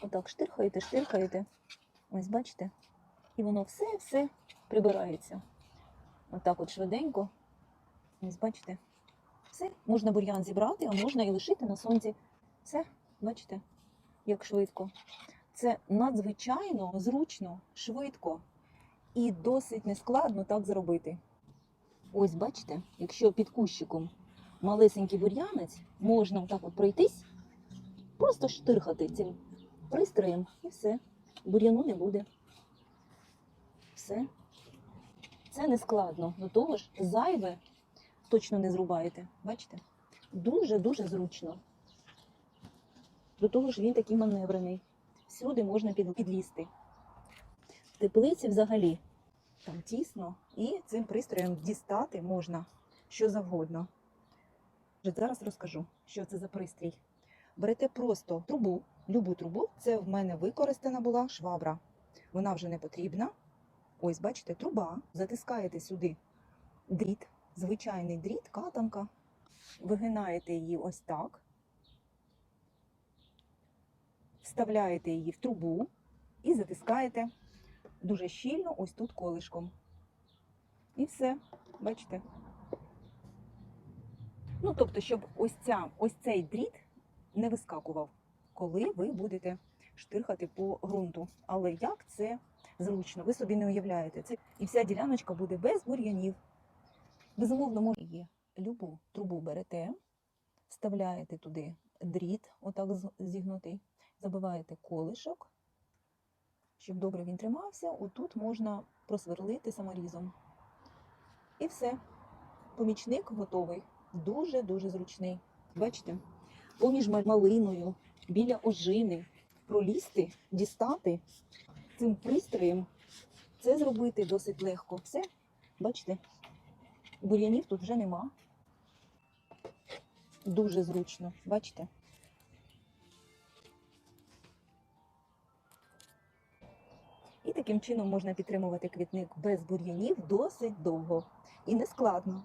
Отак штирхаєте, штирхаєте. Ось бачите? І воно все-все прибирається. Отак от швиденько. Ось бачите. Все, можна бур'ян зібрати, а можна і лишити на сонці. Все, бачите, як швидко. Це надзвичайно зручно, швидко і досить нескладно так зробити. Ось бачите, якщо під кущиком малесенький бур'янець, можна отак от пройтись, просто штирхати цим пристроєм і все. Бур'яну не буде. Все. Це не складно. До того ж, зайве точно не зрубаєте. Бачите? Дуже-дуже зручно. До того ж, він такий маневрений. Всюди можна підлізти. В теплиці взагалі там тісно, і цим пристроєм дістати можна що завгодно. Зараз розкажу, що це за пристрій. Берете просто трубу, любу трубу. Це в мене використана була швабра. Вона вже не потрібна. Ось, бачите, труба. Затискаєте сюди дріт, звичайний дріт, катанка. Вигинаєте її ось так. Вставляєте її в трубу і затискаєте дуже щільно ось тут колишком. І все, бачите? Ну, тобто, щоб ось, ця, ось цей дріт не вискакував, коли ви будете штирхати по ґрунту. Але як це зручно, ви собі не уявляєте. Це і вся діляночка буде без бур'янів. Безумовно, може є любу трубу берете, вставляєте туди дріт, отак зігнутий, забиваєте колишок, щоб добре він тримався. Отут можна просверлити саморізом. І все. Помічник готовий. Дуже-дуже зручний. Бачите? Поміж малиною, біля ожини, пролізти, дістати цим пристроєм. Це зробити досить легко. Все, бачите, бур'янів тут вже нема. Дуже зручно, бачите? І таким чином можна підтримувати квітник без бур'янів досить довго і не складно.